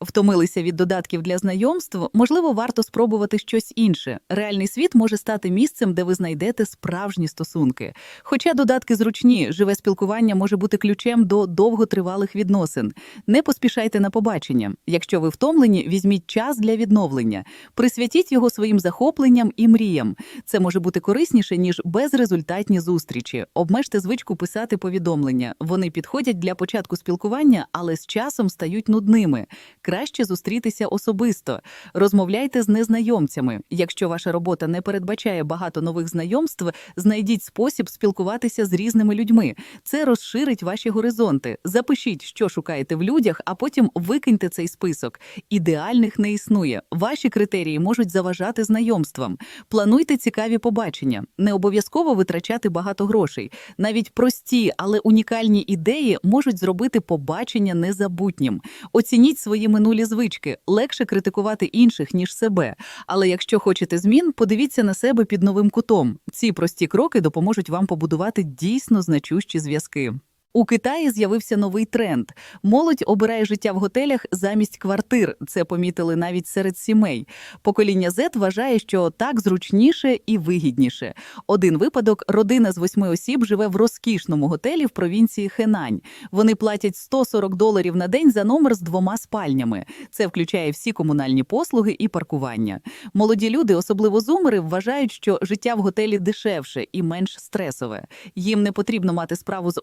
Втомилися від додатків для знайомств, можливо, варто спробувати щось інше. Реальний світ може стати місцем, де ви знайдете справжні стосунки. Хоча додатки зручні, живе спілкування може бути ключем до довготривалих відносин. Не поспішайте на побачення. Якщо ви втомлені, візьміть час для відновлення. Присвятіть його своїм захопленням і мріям. Це може бути корисніше, ніж безрезультатні зустрічі. Обмежте звичку писати повідомлення. Вони підходять для початку спілкування, але з часом стають нудними. Краще зустрітися особисто. Розмовляйте з незнайомцями. Якщо ваша робота не передбачає багато нових знайомств, знайдіть спосіб спілкуватися з різними людьми. Це розширить ваші горизонти. Запишіть, що шукаєте в людях, а потім викиньте цей список. Ідеальних не існує. Ваші критерії можуть заважати знайомствам. Плануйте цікаві побачення. Не обов'язково витрачати багато грошей. Навіть прості, але унікальні ідеї можуть зробити побачення незабутнім. Оцініть свої минулі звички. Легше критикувати інших, ніж себе. Але якщо хочете змін, подивіться на себе під новим кутом. Ці прості кроки допоможуть вам побудувати дійсно значущі зв'язки. У Китаї з'явився новий тренд. Молодь обирає життя в готелях замість квартир. Це помітили навіть серед сімей. Покоління Z вважає, що так зручніше і вигідніше. Один випадок: родина з восьми осіб живе в розкішному готелі в провінції Хенань. Вони платять 140 доларів на день за номер з двома спальнями. Це включає всі комунальні послуги і паркування. Молоді люди, особливо зумери, вважають, що життя в готелі дешевше і менш стресове. Їм не потрібно мати справу з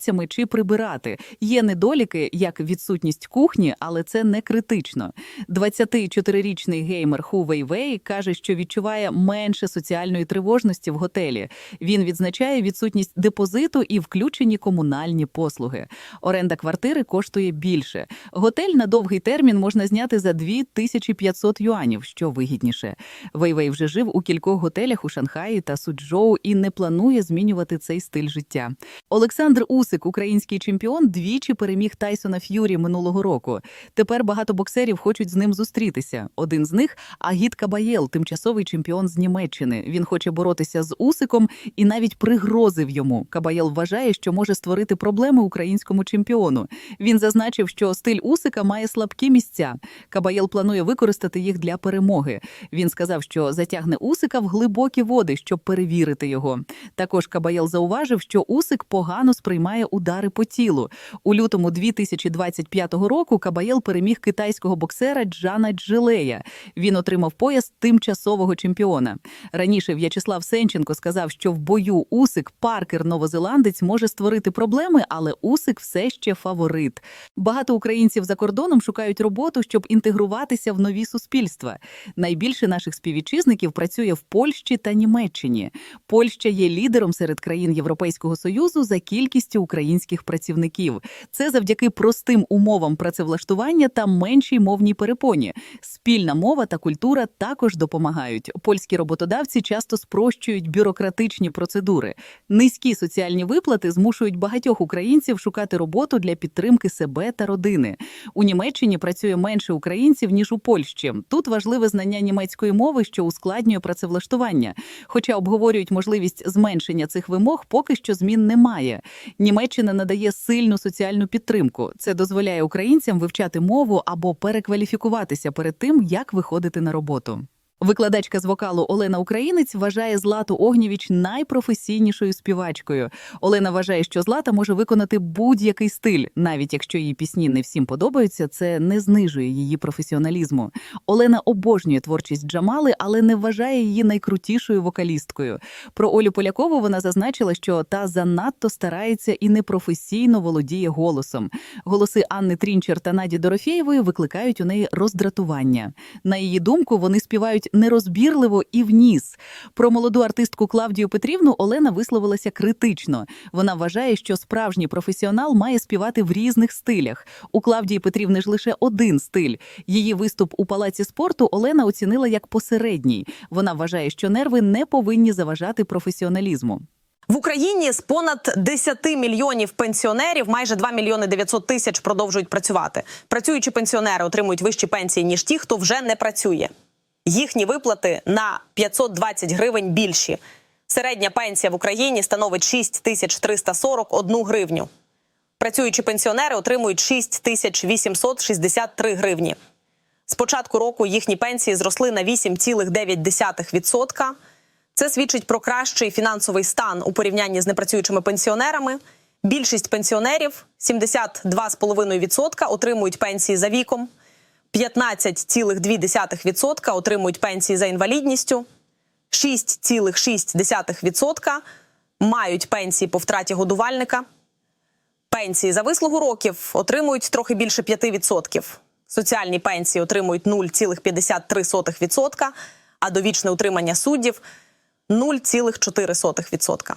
орендодавцями чи прибирати. Є недоліки, як відсутність кухні, але це не критично. 24-річний геймер Ху Вейвей каже, що відчуває менше соціальної тривожності в готелі. Він відзначає відсутність депозиту і включені комунальні послуги. Оренда квартири коштує більше. Готель на довгий термін можна зняти за 2500 юанів, що вигідніше. Вейвей вже жив у кількох готелях у Шанхаї та Суджоу і не планує змінювати цей стиль життя. Олександр Усик, український чемпіон, двічі переміг Тайсона Ф'юрі минулого року. Тепер багато боксерів хочуть з ним зустрітися. Один з них Агіт Кабаєл, тимчасовий чемпіон з Німеччини. Він хоче боротися з Усиком і навіть пригрозив йому. Кабаєл вважає, що може створити проблеми українському чемпіону. Він зазначив, що стиль Усика має слабкі місця. Кабаєл планує використати їх для перемоги. Він сказав, що затягне Усика в глибокі води, щоб перевірити його. Також Кабаєл зауважив, що Усик погано сприймає удари по тілу. У лютому 2025 року Кабаєл переміг китайського боксера Джана Джилея. Він отримав пояс тимчасового чемпіона. Раніше В'ячеслав Сенченко сказав, що в бою Усик Паркер новозеландець може створити проблеми, але Усик все ще фаворит. Багато українців за кордоном шукають роботу, щоб інтегруватися в нові суспільства. Найбільше наших співвітчизників працює в Польщі та Німеччині. Польща є лідером серед країн Європейського союзу за кількістю українських працівників. Це завдяки простим умовам працевлаштування та меншій мовній перепоні. Спільна мова та культура також допомагають. Польські роботодавці часто спрощують бюрократичні процедури. Низькі соціальні виплати змушують багатьох українців шукати роботу для підтримки себе та родини. У Німеччині працює менше українців ніж у Польщі. Тут важливе знання німецької мови, що ускладнює працевлаштування. Хоча обговорюють можливість зменшення цих вимог, поки що змін немає. Німеччина надає сильну соціальну підтримку. Це дозволяє українцям вивчати мову або перекваліфікуватися перед тим, як виходити на роботу. Викладачка з вокалу Олена Українець вважає Злату Огнєвіч найпрофесійнішою співачкою. Олена вважає, що Злата може виконати будь-який стиль, навіть якщо її пісні не всім подобаються, це не знижує її професіоналізму. Олена обожнює творчість Джамали, але не вважає її найкрутішою вокалісткою. Про Олю Полякову вона зазначила, що та занадто старається і непрофесійно володіє голосом. Голоси Анни Трінчер та Наді Дорофєєвої викликають у неї роздратування. На її думку, вони співають нерозбірливо і в ніс. Про молоду артистку Клавдію Петрівну Олена висловилася критично. Вона вважає, що справжній професіонал має співати в різних стилях. У Клавдії Петрівни ж лише один стиль. Її виступ у палаці спорту Олена оцінила як посередній. Вона вважає, що нерви не повинні заважати професіоналізму. В Україні з понад 10 мільйонів пенсіонерів майже 2 мільйони 900 тисяч продовжують працювати. Працюючі пенсіонери отримують вищі пенсії ніж ті, хто вже не працює. Їхні виплати на 520 гривень більші. Середня пенсія в Україні становить 6 тисяч 341 гривню. Працюючі пенсіонери отримують 6 тисяч 863 гривні. З початку року їхні пенсії зросли на 8,9%. Це свідчить про кращий фінансовий стан у порівнянні з непрацюючими пенсіонерами. Більшість пенсіонерів 72,5% отримують пенсії за віком, 15,2% отримують пенсії за інвалідністю, 6,6% мають пенсії по втраті годувальника. Пенсії за вислугу років отримують трохи більше 5%. Соціальні пенсії отримують 0,53%, а довічне утримання суддів 0,4%.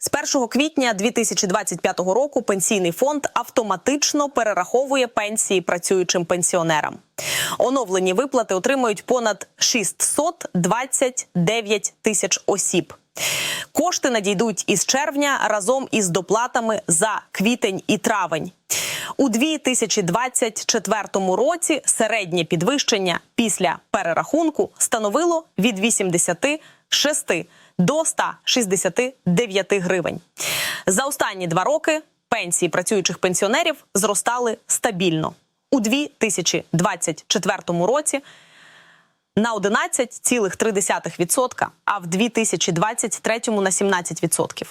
З 1 квітня 2025 року пенсійний фонд автоматично перераховує пенсії працюючим пенсіонерам. Оновлені виплати отримують понад 629 тисяч осіб. Кошти надійдуть із червня разом із доплатами за квітень і травень. У 2024 році середнє підвищення після перерахунку становило від 86 до 169 гривень. За останні два роки пенсії працюючих пенсіонерів зростали стабільно. У 2024 році на 11,3%, а в 2023 на 17%.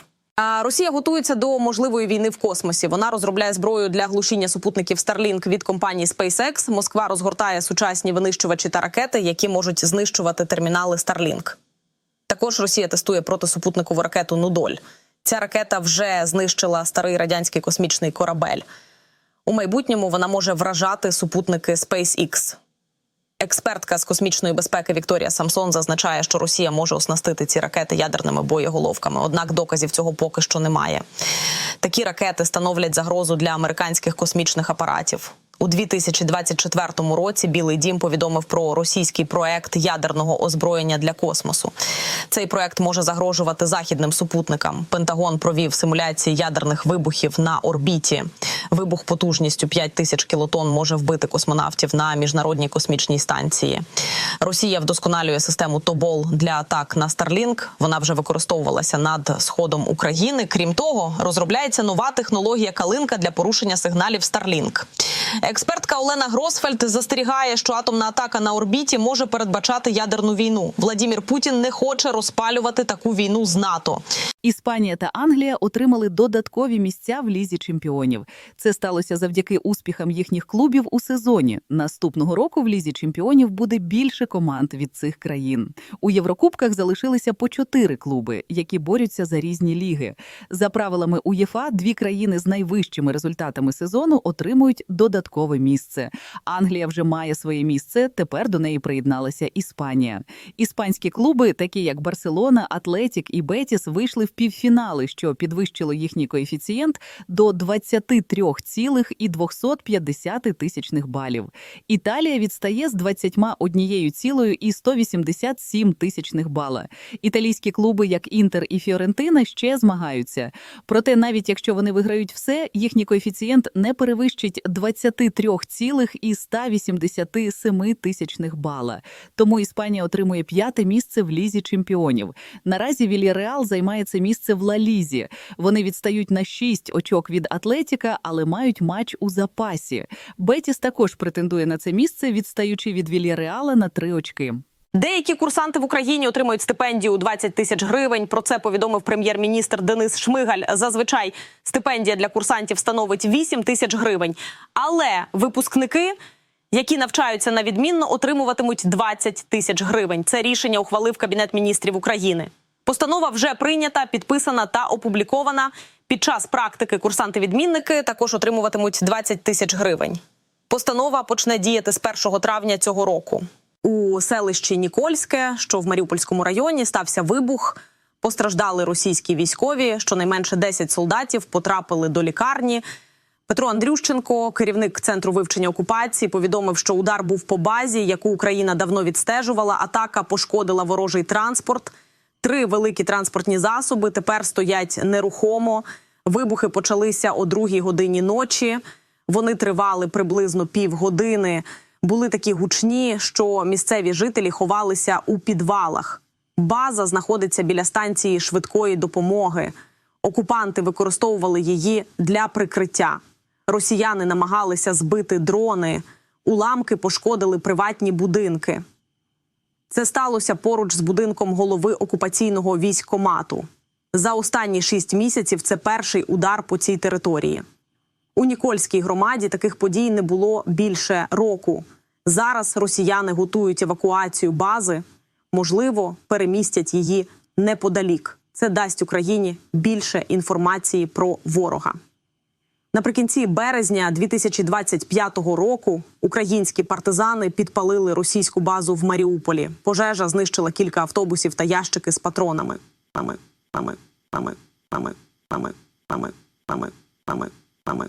Росія готується до можливої війни в космосі. Вона розробляє зброю для глушіння супутників Starlink від компанії SpaceX. Москва розгортає сучасні винищувачі та ракети, які можуть знищувати термінали Starlink. Також Росія тестує протисупутникову ракету Нудоль. Ця ракета вже знищила старий радянський космічний корабель. У майбутньому вона може вражати супутники SpaceX. Експертка з космічної безпеки Вікторія Самсон зазначає, що Росія може оснастити ці ракети ядерними боєголовками. Однак доказів цього поки що немає. Такі ракети становлять загрозу для американських космічних апаратів. У 2024 році Білий Дім повідомив про російський проект ядерного озброєння для космосу. Цей проект може загрожувати західним супутникам. Пентагон провів симуляції ядерних вибухів на орбіті. Вибух потужністю 5 тисяч кілотон може вбити космонавтів на міжнародній космічній станції. Росія вдосконалює систему Тобол для атак на Starlink. Вона вже використовувалася над сходом України. Крім того, розробляється нова технологія калинка для порушення сигналів Starlink. Експертка Олена Гросфельд застерігає, що атомна атака на орбіті може передбачати ядерну війну. Владімір Путін не хоче розпалювати таку війну з НАТО. Іспанія та Англія отримали додаткові місця в лізі чемпіонів. Це сталося завдяки успіхам їхніх клубів у сезоні. Наступного року в лізі чемпіонів буде більше команд від цих країн. У Єврокубках залишилися по чотири клуби, які борються за різні ліги. За правилами УЄФА, дві країни з найвищими результатами сезону отримують додаткове місце. Англія вже має своє місце. Тепер до неї приєдналася Іспанія. Іспанські клуби, такі як Барселона, Атлетік і Бетіс, вийшли в півфінали, що підвищило їхній коефіцієнт до 23,250 тисячних балів. Італія відстає з 21 цілою і 187 тисячних бала. Італійські клуби, як Інтер і Фіорентина, ще змагаються. Проте, навіть якщо вони виграють все, їхній коефіцієнт не перевищить 23,187 тисячних бала. Тому Іспанія отримує п'яте місце в лізі чемпіонів. Наразі Вільяреал займає це місце в Лалізі. Вони відстають на 6 очок від Атлетіка, але мають матч у запасі. Бетіс також претендує на це місце, відстаючи від Вільяреала на 3 очки. Деякі курсанти в Україні отримують стипендію у 20 тисяч гривень. Про це повідомив прем'єр-міністр Денис Шмигаль. Зазвичай стипендія для курсантів становить 8 тисяч гривень. Але випускники, які навчаються на відмінно, отримуватимуть 20 тисяч гривень. Це рішення ухвалив Кабінет міністрів України. Постанова вже прийнята, підписана та опублікована. Під час практики курсанти-відмінники також отримуватимуть 20 тисяч гривень. Постанова почне діяти з 1 травня цього року. У селищі Нікольське, що в Маріупольському районі, стався вибух. Постраждали російські військові. Щонайменше 10 солдатів потрапили до лікарні. Петро Андрющенко, керівник центру вивчення окупації, повідомив, що удар був по базі, яку Україна давно відстежувала. Атака пошкодила ворожий транспорт. Три великі транспортні засоби тепер стоять нерухомо. Вибухи почалися о другій годині ночі. Вони тривали приблизно півгодини. Були такі гучні, що місцеві жителі ховалися у підвалах. База знаходиться біля станції швидкої допомоги. Окупанти використовували її для прикриття. Росіяни намагалися збити дрони, уламки пошкодили приватні будинки. Це сталося поруч з будинком голови окупаційного військкомату. За останні шість місяців це перший удар по цій території. У Нікольській громаді таких подій не було більше року. Зараз росіяни готують евакуацію бази, можливо, перемістять її неподалік. Це дасть Україні більше інформації про ворога. Наприкінці березня 2025 року українські партизани підпалили російську базу в Маріуполі. Пожежа знищила кілька автобусів та ящики з патронами. Нами, нами, нами, нами, нами, нами, нами, нами.